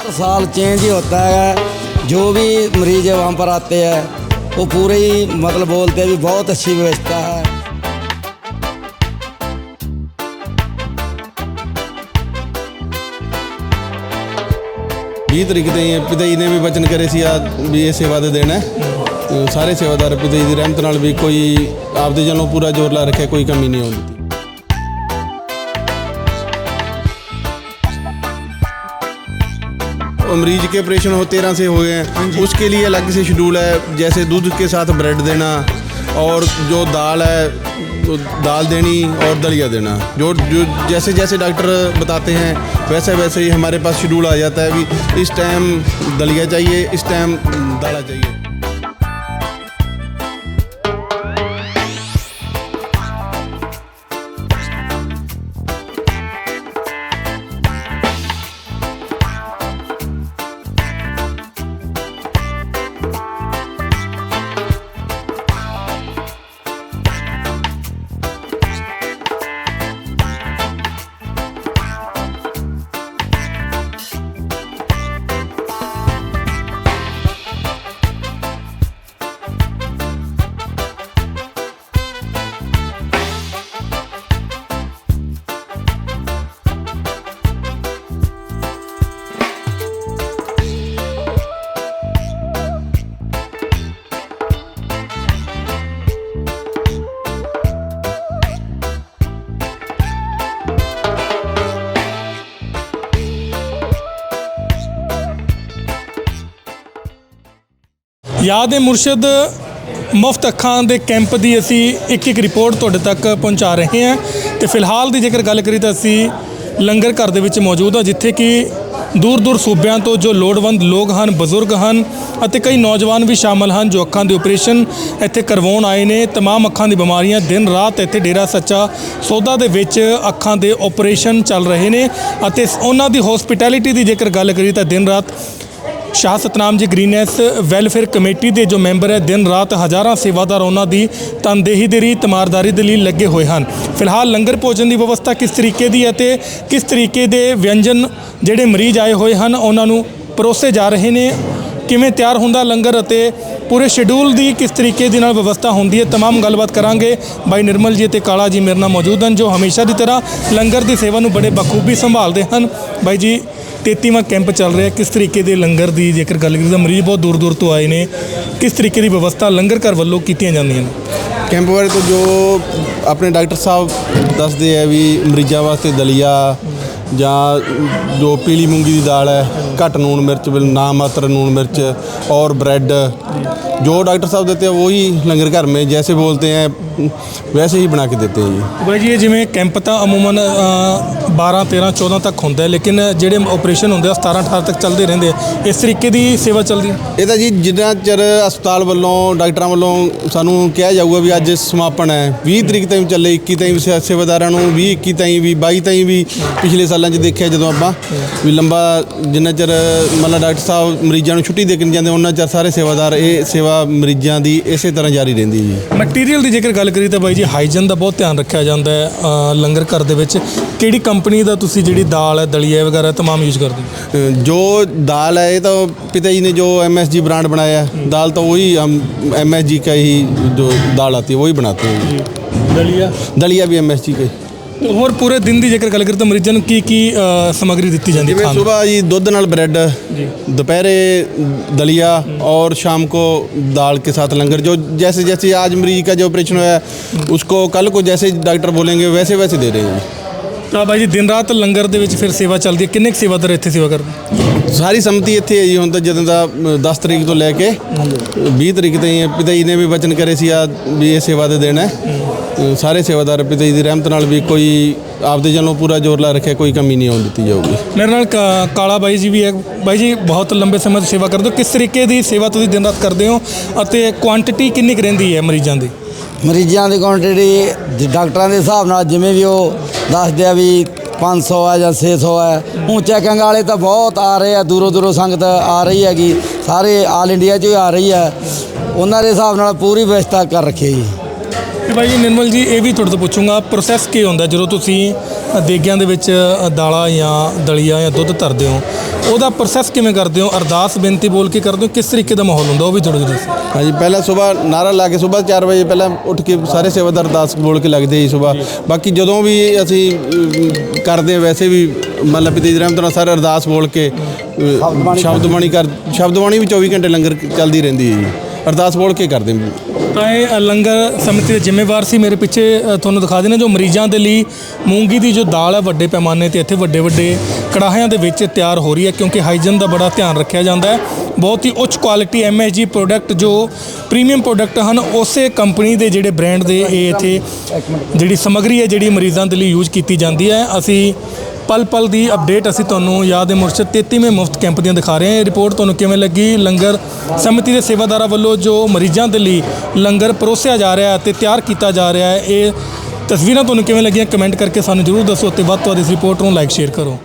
हर साल चेंज ही होता है जो भी मरीज वहाँ पर आते हैं वो पूरे ही मतलब बोलते हैं भी बहुत अच्छी व्यवस्था है गीत रिकते हैं पिता जी ने भी वचन करे सी आज भी ये सेवा दे देना है ਸਾਰੇ ਸੇਵਾਦਾਰ ਪਿਤਾ ਜੀ ਦੀ ਰਹਿਮਤ ਨਾਲ ਵੀ ਕੋਈ ਆਪਦੇ ਜਨੋਂ ਪੂਰਾ ਜ਼ੋਰ ਲਾ ਰੱਖਿਆ ਕੋਈ ਕਮੀ ਨਹੀਂ ਆਉਣ ਦਿੱਤੀ और मरीज के ऑपरेशन हो तेरह से हो गए हैं उसके लिए अलग से शेड्यूल है जैसे दूध के साथ ब्रेड देना और जो दाल है तो दाल देनी और दलिया देना जो जो जैसे जैसे डॉक्टर बताते हैं वैसे वैसे ही हमारे पास शेड्यूल आ जाता है भी इस टाइम दलिया चाहिए इस टाइम दाला चाहिए ਯਾਦ ਹੈ ਮੁਰਸ਼ਦ ਮੁਫਤ ਅੱਖਾਂ ਦੇ ਕੈਂਪ ਦੀ ਅਸੀਂ ਇੱਕ ਇੱਕ ਰਿਪੋਰਟ ਤੁਹਾਡੇ ਤੱਕ ਪਹੁੰਚਾ ਰਹੇ ਹਾਂ ਤੇ ਫਿਲਹਾਲ ਦੀ ਜੇਕਰ ਗੱਲ ਕਰੀ ਤਾਂ ਅਸੀਂ ਲੰਗਰ ਘਰ ਦੇ ਵਿੱਚ ਮੌਜੂਦ ਹਾਂ ਜਿੱਥੇ ਕਿ ਦੂਰ ਦੂਰ ਸੂਬਿਆਂ ਤੋਂ ਜੋ ਲੋੜਵੰਦ ਲੋਕ ਹਨ ਬਜ਼ੁਰਗ ਹਨ ਅਤੇ ਕਈ ਨੌਜਵਾਨ ਵੀ ਸ਼ਾਮਲ ਹਨ ਜੋ ਅੱਖਾਂ ਦੇ ਆਪਰੇਸ਼ਨ ਇੱਥੇ ਕਰਵਾਉਣ ਆਏ ਨੇ तमाम ਅੱਖਾਂ ਦੀ ਬਿਮਾਰੀਆਂ ਦਿਨ ਰਾਤ ਇੱਥੇ ਡੇਰਾ ਸੱਚਾ ਸੌਦਾ ਦੇ ਵਿੱਚ ਅੱਖਾਂ ਦੇ ਆਪਰੇਸ਼ਨ ਚੱਲ ਰਹੇ ਨੇ ਅਤੇ ਉਹਨਾਂ ਦੀ ਹਸਪਿਟੈਲਿਟੀ ਦੀ ਜੇਕਰ ਗੱਲ ਕਰੀ ਤਾਂ ਦਿਨ ਰਾਤ ਸ਼ਾਹ ਸਤਨਾਮ ਜੀ ਗ੍ਰੀਨੈਸ ਵੈਲਫੇਅਰ ਕਮੇਟੀ ਦੇ ਜੋ ਮੈਂਬਰ ਹੈ ਦਿਨ ਰਾਤ ਹਜ਼ਾਰਾਂ ਸੇਵਾਦਾਰ ਉਹਨਾਂ ਦੀ ਤਨਦੇਹੀ ਦੇ ਲਈ ਤਮਾਰਦਾਰੀ ਦੇ ਲਈ ਲੱਗੇ ਹੋਏ ਹਨ ਫਿਲਹਾਲ ਲੰਗਰ ਭੋਜਨ ਦੀ ਵਿਵਸਥਾ ਕਿਸ ਤਰੀਕੇ ਦੀ ਹੈ ਤੇ ਕਿਸ ਤਰੀਕੇ ਦੇ ਵਿਅੰਜਨ ਜਿਹੜੇ ਮਰੀਜ਼ ਆਏ ਹੋਏ ਹਨ ਉਹਨਾਂ ਨੂੰ ਪਰੋਸੇ ਜਾ ਰਹੇ ਨੇ ਕਿਵੇਂ ਤਿਆਰ ਹੁੰਦਾ ਲੰਗਰ ਅਤੇ ਪੂਰੇ ਸ਼ਡਿਊਲ ਦੀ ਕਿਸ ਤਰੀਕੇ ਦੇ ਨਾਲ ਵਿਵਸਥਾ ਹੁੰਦੀ ਹੈ तमाम ਗੱਲਬਾਤ ਕਰਾਂਗੇ ਬਾਈ ਨਿਰਮਲ ਜੀ ਅਤੇ ਕਾਲਾ ਜੀ ਮੇਰੇ ਨਾਲ ਮੌਜੂਦ ਹਨ ਜੋ ਹਮੇਸ਼ਾ ਦੀ ਤਰ੍ਹਾਂ ਲੰਗਰ ਦੀ ਸੇਵਾ ਨੂੰ ਬੜੇ ਬਖੂਬੀ ਸੰਭਾਲਦੇ ਹਨ ਬਾਈ ਜੀ 33ਵਾਂ ਕੈਂਪ ਚੱਲ ਰਿਹਾ ਕਿਸ ਤਰੀਕੇ ਦੇ ਲੰਗਰ ਦੀ ਜੇਕਰ ਗੱਲ ਕਰੀਏ ਤਾਂ ਮਰੀਜ਼ ਬਹੁਤ ਦੂਰ ਦੂਰ ਤੋਂ ਆਏ ਨੇ। ਕਿਸ ਤਰੀਕੇ ਦੀ ਵਿਵਸਥਾ ਲੰਗਰ ਘਰ ਵੱਲੋਂ ਕੀਤੀਆਂ ਜਾਂਦੀਆਂ ਨੇ? ਕੈਂਪ ਬਾਰੇ ਤੋਂ ਜੋ ਆਪਣੇ ਡਾਕਟਰ ਸਾਹਿਬ ਦੱਸਦੇ ਆ ਵੀ ਮਰੀਜ਼ਾਂ ਵਾਸਤੇ ਦਲੀਆ ਜਾਂ ਜੋ ਪੀਲੀ ਮੂੰਗੀ ਦੀ ਦਾਲ ਹੈ, ਘੱਟ ਨੂਣ ਮਿਰਚ ਨਾ ਮਾਤਰ ਨੂਣ ਮਿਰਚ ਔਰ ਬ੍ਰੈਡ, ਜੋ ਡਾਕਟਰ ਸਾਹਿਬ ਦੇਤੇ ਉਹੀ ਲੰਗਰ ਘਰ ਮੇ ਜੈਸੇ ਬੋਲਤੇ ਹੈ ਵੈਸੇ ਹੀ ਬਣਾ ਕੇ ਦਿੱਤੇ ਜੀ। ਭਾਈ ਜੀ ਇਹ ਜਿਵੇਂ ਕੈਂਪ ਤਾਂ ਅਮੂਮਨ ਅ, 12 13 14 ਤੱਕ ਹੁੰਦਾ ਹੈ ਲੇਕਿਨ ਜਿਹੜੇ ਆਪਰੇਸ਼ਨ ਹੁੰਦੇ ਆ 17 18 ਤੱਕ ਚੱਲਦੇ ਰਹਿੰਦੇ ਆ ਇਸ ਤਰੀਕੇ ਦੀ ਸੇਵਾ ਚੱਲਦੀ ਹੈ? ਇਹ ਤਾਂ ਜੀ ਜਿੰਨਾ ਚਿਰ ਹਸਪਤਾਲ ਵੱਲੋਂ ਡਾਕਟਰਾਂ ਵੱਲੋਂ ਸਾਨੂੰ ਕਿਹਾ ਜਾਊਗਾ ਵੀ ਅੱਜ ਸਮਾਪਨ ਹੈ 20 ਤਰੀਕ ਤਾਈਂ ਚੱਲੇ 21 ਤਾਈਂ ਸੇ- ਸੇਵਾਦਾਰਾਂ ਨੂੰ 20 21 ਤਾਈਂ ਵੀ 22 ਤਾਈਂ ਵੀ ਪਿਛਲੇ ਸਾਲਾਂ 'ਚ ਦੇਖਿਆ ਜਦੋਂ ਆਪਾਂ ਵੀ ਲੰਬਾ ਜਿੰਨਾ ਚਿਰ ਮਤਲਬ ਡਾਕਟਰ ਸਾਹਿਬ ਮਰੀਜ਼ਾਂ ਨੂੰ ਛੁੱਟੀ ਦੇ ਕੇ ਜਾਂਦੇ ਉਹਨਾਂ ਚਿਰ ਸਾਰੇ ਸੇਵਾਦਾਰ ਇਹ ਸੇਵਾ ਮਰੀਜ਼ਾਂ ਦੀ ਇਸੇ ਤਰ੍ਹਾਂ ਜਾਰੀ ਰਹਿੰਦੀ ਜੀ। ਮਟੀਰੀਅਲ ਦੀ ਜੇਕਰ ਗੱਲ ਕਰੀ ਤਾਂ ਬਾਈ ਜੀ ਹਾਈਜਨ ਦਾ ਬਹੁਤ ਧਿਆਨ ਰੱਖਿਆ ਜਾਂਦਾ ਹੈ ਅ, ਲੰਗਰ ਘਰ ਦੇ ਵਿੱਚ ਕਿਹੜੀ ਕੰਪਨੀ ਦਾ ਤੁਸੀਂ ਜਿਹੜੀ ਦਾਲ ਹੈ ਦਲੀਆ ਵਗੈਰਾ तमाम ਯੂਜ਼ ਕਰਦੇ ਹੋ अ, जो दाल है ये तो पिताजी ने जो एम ब्रांड बनाया है दाल तो वही हम एम का ही जो दाल आती है वही बनाते हैं जी ਦਲੀਆ दलिया भी एम का ही ਹੋਰ ਪੂਰੇ ਦਿਨ ਦੀ ਜੇਕਰ ਗੱਲ ਕਰੀ ਤਾਂ ਮਰੀਜ਼ਾਂ ਨੂੰ ਕੀ ਕੀ ਅ, ਸਮੱਗਰੀ ਦਿੱਤੀ ਜਾਂਦੀ ਹੈ ਜਿਵੇਂ ਖਾਣ ਨੂੰ? सुबह जी दूध नाल ब्रेड दोपहरे दलिया और शाम को दाल के साथ लंगर जो जैसे जैसे आज मरीज का जो ऑपरेशन हुआ है उसको कल को जैसे डॉक्टर बोलेंगे वैसे वैसे दे रहे हैं जी ਤਾਂ ਬਾਈ ਜੀ ਦਿਨ ਰਾਤ ਲੰਗਰ ਦੇ ਵਿੱਚ ਫਿਰ ਸੇਵਾ ਚੱਲਦੀ ਹੈ ਕਿੰਨੇ ਕੁ ਸੇਵਾਦਾਰ ਇੱਥੇ ਸੇਵਾ ਕਰਦੇ ਸਾਰੀ ਸੰਮਤੀ ਇੱਥੇ ਹੈ ਜੀ ਹੁਣ ਤਾਂ ਜਦੋਂ ਦਾ ਅ, 10 ਤਰੀਕ ਤੋਂ ਲੈ ਕੇ 20 ਤਰੀਕ ਤਾਈਂ ਪਿਤਾ ਜੀ ਨੇ ਵੀ ਵਚਨ ਕਰੇ ਸੀ ਆ ਵੀ ਇਹ ਸੇਵਾ ਦੇ ਦੇਣਾ ਹੈ। ਸਾਰੇ ਸੇਵਾਦਾਰ ਪਿਤਾ ਜੀ ਦੀ ਰਹਿਮਤ ਨਾਲ ਵੀ ਕੋਈ ਆਪਦੇ ਜਨੋਂ ਪੂਰਾ ਜ਼ੋਰ ਲਾ ਰੱਖਿਆ ਕੋਈ ਕਮੀ ਨਹੀਂ ਆਉਣ ਦਿੱਤੀ ਜਾਊਗੀ। ਮੇਰੇ ਨਾਲ ਕਾ- ਕਾਲਾ ਬਾਈ ਜੀ ਵੀ ਹੈ। ਬਾਈ ਜੀ ਬਹੁਤ ਲੰਬੇ ਸਮੇਂ ਤੋਂ ਸੇਵਾ ਕਰਦੇ ਹੋ। ਕਿਸ ਤਰੀਕੇ ਦੀ ਸੇਵਾ ਤੁਸੀਂ ਦਿਨ ਰਾਤ ਕਰਦੇ ਹੋ ਅਤੇ ਕੁਆਂਟੀਟੀ ਕਿੰਨੀ ਕੁ ਰਹਿੰਦੀ ਹੈ ਮਰੀਜ਼ਾਂ ਦੀ? ਮਰੀਜ਼ਾਂ ਦੀ ਕੁਆਂਟੀਟੀ ਡਾਕਟਰਾਂ ਦੇ ਹਿਸਾਬ ਨਾਲ ਜਿਵੇਂ ਵੀ ਉਹ ਦੱਸਦੇ ਆ ਵੀ 500 ਹੈ ਜਾਂ 600 ਹੈ। ਹੁਣ ਚੈਕਿੰਗ ਵਾਲੇ ਤਾਂ ਬਹੁਤ ਆ ਰਹੇ ਆ ਦੂਰੋਂ ਦੂਰੋਂ ਸੰਗਤ ਆ ਰਹੀ ਹੈਗੀ। ਸਾਰੇ ਆਲ ਇੰਡੀਆ 'ਚੋਂ ਹੀ ਆ ਰਹੀ ਹੈ। ਉਹਨਾਂ ਦੇ ਹਿਸਾਬ ਨਾਲ ਪੂਰੀ ਵਿਵਸਥਾ ਕਰ ਰੱਖੀ ਹੈ ਜੀ। ਤੇ ਜੀ ਨਿਰਮਲ ਜੀ ਇਹ ਵੀ ਤੁਹਾਡੇ ਤੋਂ ਪੁੱਛੂੰਗਾ ਪ੍ਰੋਸੈਸ ਕੀ ਹੁੰਦਾ ਜਦੋਂ ਤੁਸੀਂ ਦੇਗਿਆਂ ਦੇ ਵਿੱਚ ਦਾਲਾਂ ਜਾਂ ਦਲੀਆ ਜਾਂ ਦੁੱਧ ਧਰਦੇ ਹੋ? ਉਹਦਾ ਪ੍ਰੋਸੈਸ ਕਿਵੇਂ ਕਰਦੇ ਹੋ? ਅਰਦਾਸ ਬੇਨਤੀ ਬੋਲ ਕੇ ਕਰਦੇ ਹੋ? ਕਿਸ ਤਰੀਕੇ ਦਾ ਮਾਹੌਲ ਹੁੰਦਾ? ਉਹ ਵੀ ਥੋੜਾ ਜਿਹਾ ਦੱਸੋ। ਹਾਂਜੀ ਪਹਿਲਾਂ ਸਵੇਰ ਨਾਰਾ ਲਾ ਕੇ ਸਵੇਰ 4 ਵਜੇ ਪਹਿਲਾਂ ਉੱਠ ਕੇ ਸਾਰੇ ਸੇਵਾਦਾਰ ਅਰਦਾਸ ਬੋਲ ਕੇ ਲੱਗਦੇ ਜੀ ਸਵੇਰ। ਬਾਕੀ ਜਦੋਂ ਵੀ ਅਸੀਂ ਕਰਦੇ ਵੈਸੇ ਵੀ ਮਤਲਬ ਤੇਜ ਰਹਿਮਤ ਨਾਲ ਸਾਰੇ ਅਰਦਾਸ ਬੋਲ ਕੇ ਸ਼ਬਦ ਬਾਣੀ ਕਰ ਸ਼ਬਦ ਬਾਣੀ ਵੀ 24 ਘੰਟੇ ਲੰਗਰ ਚੱਲਦੀ ਰਹਿੰਦੀ ਹੈ ਜੀ। ਅਰਦਾਸ ਬੋਲ ਕੇ ਕਰਦੇ ਹਾਂ। ਤਾਂ ਇਹ ਲੰਗਰ ਸਮਿਤੀ ਦੇ ਜ਼ਿੰਮੇਵਾਰ ਸੀ। ਮੇਰੇ ਪਿੱਛੇ ਤੁਹਾਨੂੰ ਦਿਖਾ ਦੇਣਾ ਜੋ ਮਰੀਜ਼ਾਂ ਦੇ ਲਈ ਮੂੰਗੀ ਦੀ ਜੋ ਦਾਲ ਹੈ ਵੱਡੇ ਪੈਮਾਨੇ ਤੇ ਇੱਥੇ ਵੱਡੇ ਵੱਡੇ ਕੜਾਹਿਆਂ ਦੇ ਵਿੱਚ ਤਿਆਰ ਹੋ ਰਹੀ ਹੈ ਕਿਉਂਕਿ ਹਾਈਜਨ ਦਾ ਬੜਾ ਧਿਆਨ ਰੱਖਿਆ ਜਾਂਦਾ ਹੈ। ਬਹੁਤ ਹੀ ਉੱਚ ਕੁਆਲਿਟੀ ਐਮਐਸਜੀ ਪ੍ਰੋਡਕਟ ਜੋ ਪ੍ਰੀਮੀਅਮ ਪ੍ਰੋਡਕਟ ਹਨ, ਉਸੇ ਕੰਪਨੀ ਦੇ ਜਿਹੜੇ ਬ੍ਰਾਂਡ ਦੇ ਇਹ ਇੱਥੇ ਜਿਹੜੀ ਸਮੱਗਰੀ ਹੈ ਜਿਹੜੀ ਮਰੀਜ਼ਾਂ ਦੇ ਲਈ ਯੂਜ਼ ਕੀਤੀ ਜਾਂਦੀ ਹੈ। ਅਸੀਂ ਪਲ ਪਲ ਦੀ ਅਪਡੇਟ ਅਸੀਂ ਤੁਹਾਨੂੰ ਯਾਦ ਹੈ ਮੁਰਸ਼ਦ 33ਵੇਂ ਮੁਫਤ ਕੈਂਪ ਦੀਆਂ ਦਿਖਾ ਰਹੇ ਹਾਂ। ਇਹ ਰਿਪੋਰਟ ਤੁਹਾਨੂੰ ਕਿਵੇਂ ਲੱਗੀ? ਲੰਗਰ ਸਮਿਤੀ ਦੇ ਸੇਵਾਦਾਰਾਂ ਵੱਲੋਂ ਜੋ ਮਰੀਜ਼ਾਂ ਦੇ ਲਈ ਲੰਗਰ ਪਰੋਸਿਆ ਜਾ ਰਿਹਾ ਹੈ ਤੇ ਤਿਆਰ ਕੀਤਾ ਜਾ ਰਿਹਾ ਹੈ, ਇਹ ਤਸਵੀਰਾਂ ਤੁਹਾਨੂੰ ਕਿਵੇਂ ਲੱਗੀਆਂ? ਕਮੈਂਟ ਕਰਕੇ ਸਾਨੂੰ ਜਰੂਰ ਦੱਸੋ ਤੇ ਵੱਧ ਤੋਂ ਵੱਧ ਇਸ ਰਿਪੋਰਟ ਨੂੰ ਲਾਈਕ, ਸ਼ੇਅਰ ਕਰੋ।